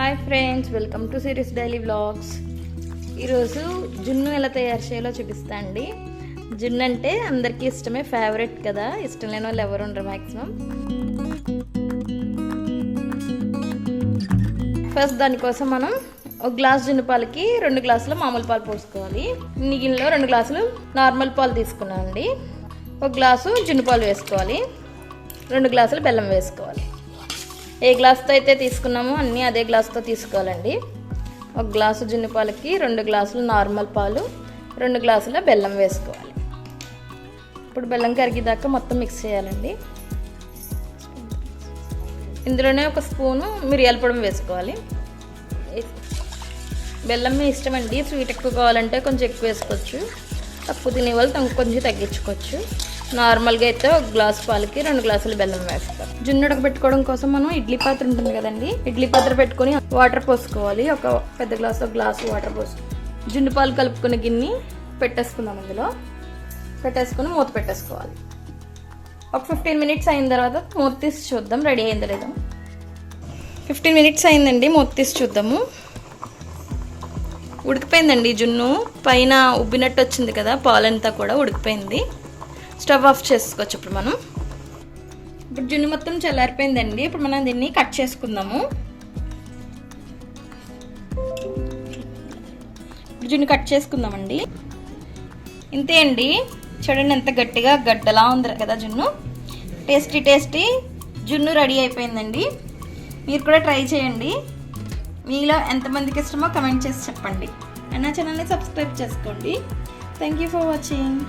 Hi friends welcome to series daily blogs ఈరోజు జున్ను ఎలా తయారు చేయాలో చూపిస్తా అండి. జున్ను అంటే అందరికీ ఇష్టమే ఫేవరెట్ కదా. ఇష్టం లేని వాళ్ళు ఎవరు ఉండరు మ్యాక్సిమం ఫస్ట్ దానికోసం మనం ఒక గ్లాస్ జున్ను పాలకి రెండు గ్లాసులు మామూలు పాలు పోసుకోవాలి. నిగిలిలో రెండు గ్లాసులు నార్మల్ పాలు తీసుకున్నాం అండి ఒక గ్లాసు జున్ను పాలు వేసుకోవాలి. రెండు గ్లాసులు బెల్లం వేసుకోవాలి. ఏ గ్లాస్తో అయితే తీసుకున్నామో అన్నీ అదే గ్లాస్తో తీసుకోవాలండి. ఒక గ్లాసు జున్ను పాలకి రెండు గ్లాసులు నార్మల్ పాలు రెండు గ్లాసుల బెల్లం వేసుకోవాలి. ఇప్పుడు బెల్లం కరిగేదాకా మొత్తం మిక్స్ చేయాలండి. ఇందులోనే ఒక స్పూను మిరియాల పొడి వేసుకోవాలి. బెల్లం మీ ఇష్టం అండి స్వీట్ ఎక్కువ కావాలంటే కొంచెం ఎక్కువ వేసుకోవచ్చు. తక్కువ తినే వాళ్ళు కొంచెం తగ్గించుకోవచ్చు. నార్మల్గా అయితే ఒక గ్లాస్ పాలకి రెండు గ్లాసులు బెల్లం వేస్తాం. జున్ను ఉడకబెట్టుకోవడం కోసం మనం ఇడ్లీ పాత్ర ఉంటుంది కదండి? ఇడ్లీ పాత్ర పెట్టుకొని వాటర్ పోసుకోవాలి. ఒక పెద్ద గ్లాస్ ఒక గ్లాస్ వాటర్ పోసు. జున్ను పాలు కలుపుకునే గిన్నె పెట్టేసుకుందాం అందులో పెట్టేసుకొని మూత పెట్టేసుకోవాలి. ఒక ఫిఫ్టీన్ మినిట్స్ అయిన తర్వాత మూత తీసి చూద్దాం. రెడీ అయిందో లేదో? ఫిఫ్టీన్ మినిట్స్ అయిందండి. మూత తీసి చూద్దాము. ఉడికిపోయిందండి జున్ను. పైన ఉబ్బినట్టు వచ్చింది కదా పాలంతా కూడా ఉడికిపోయింది. స్టవ్ ఆఫ్ చేసుకోవచ్చు ఇప్పుడు మనం. ఇప్పుడు జున్ను మొత్తం చల్లారిపోయిందండి. ఇప్పుడు మనం దీన్ని కట్ చేసుకుందాము. ఇప్పుడు జున్ను కట్ చేసుకుందామండి. ఇంతే అండి. చూడండి ఎంత గట్టిగా గడ్డలా ఉంది కదా జున్ను. టేస్టీ టేస్టీ జున్ను రెడీ అయిపోయిందండి. మీరు కూడా ట్రై చేయండి. మీలో ఎంతమందికి ఇష్టమో కమెంట్ చేసి చెప్పండి. అండ్ నా ఛానల్ని సబ్స్క్రైబ్ చేసుకోండి. Thank you for watching